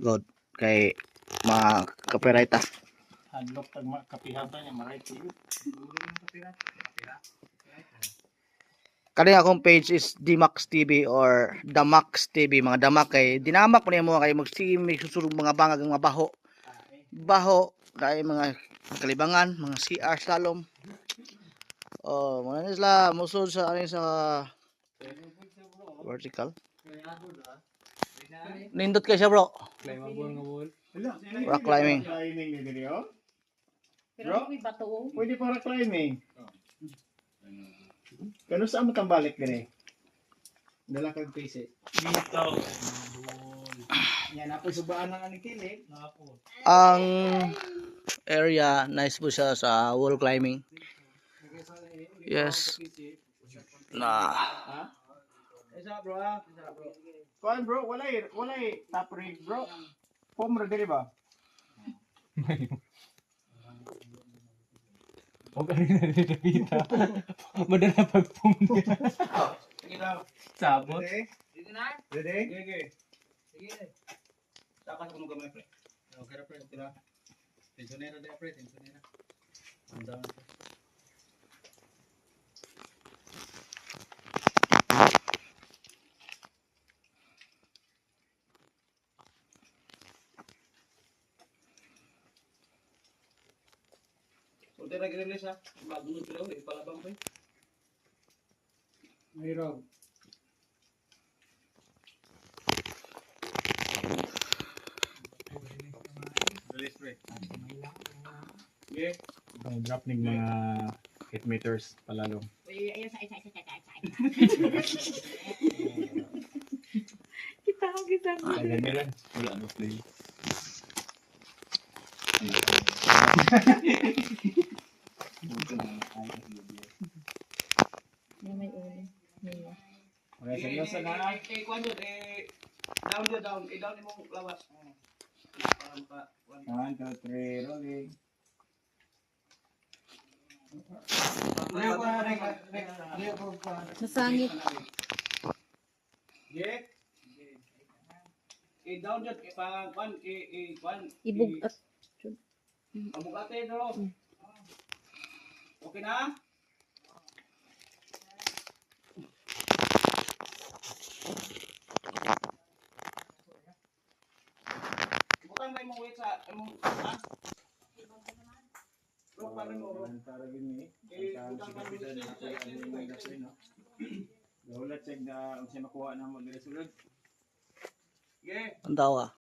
Good. Kay mga copyright ah. Hadlok tag kapihata niya maray tiyo. Kani akong page is Dmax TV or Damax TV. Mga damak kay dinamak mo niya mo kay magsige may susulog mga bangag mga baho. Baho kay mga kalibangan, mga CR slalom. Oh, mga na sila musod sa ano sa vertical. Nindot kay siya bro. Climbable nga wall. Rock climbing. Climbing ni diri oh. Pero may bato. Pwede para climbing. Kano sa mo tambalik dire? Dala kag PC. Dito. Yan apoy subaan ng kilig. Napo. Ang area nice po siya sa wall climbing. Yes. Na Ha? Isa bro ah. Isa bro. Kuan bro, walay walay top rig bro. Foam ra diri ba? O ka rin na rin nakita. Madala. Sige daw. Sabot. Ready? Ready? Sige. Sige. Takas ko mo gamay pre. Okay ra pre, tira. Tensionera de pre, tensionera. Ang down. So, tira ginilis ha. Magunod sila ulit, palabang pre. Mayroon. Release pre. Okay. Ang drop ning mga 8 meters palalo. Ayun, sa isa, isa, isa, isa, isa. Kita ko, kita ko. Ay, ganyan. Wala no play. May may ulo. May Okay, seryoso na. Eh, yun, eh, down yun, down. Eh, down mo lawas. One, two, rolling. Nasangit. Jek. Eh, down yun, eh, parang, kuwan, eh, eh, kuwan. Ibug at Abugate, no? Okay na? Butang may mong wait sa imong ha? Bro, paano mo bro? Eh, butang pa rin sa Gawlat check na siya makuha na mo dire sulod.